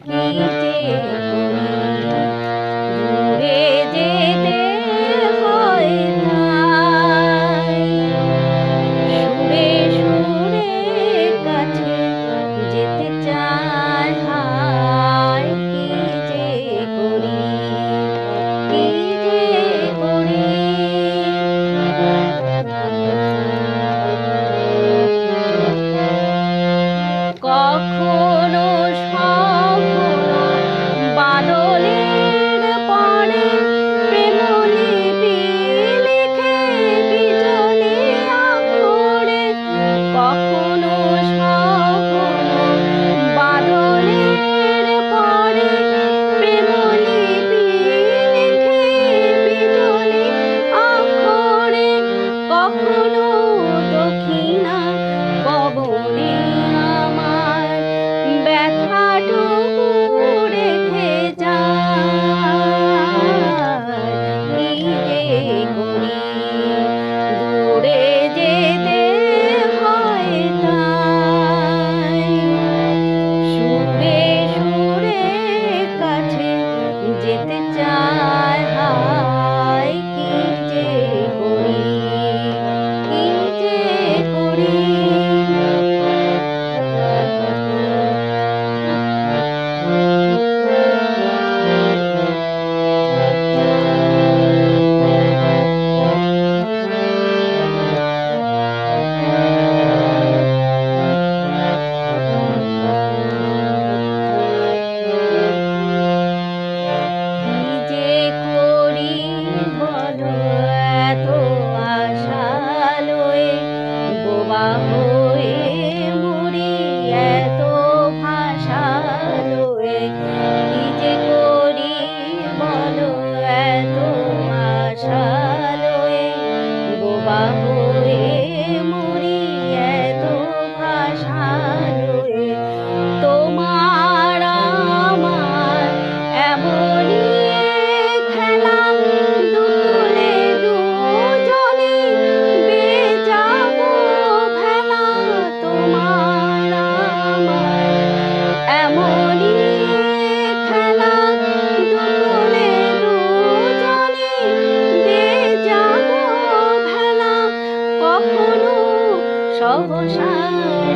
কি যে দূরে যেতে হয় তাই সুরে সুরে কাছে যেতে চায় হায় কি যে করি কি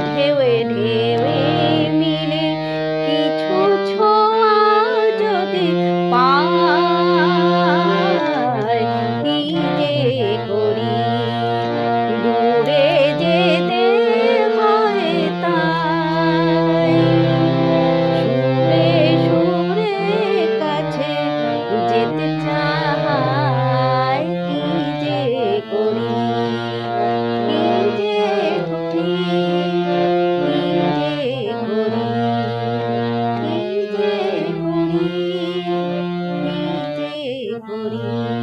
ঢেউয়ে ঢেউয়ে Yeah.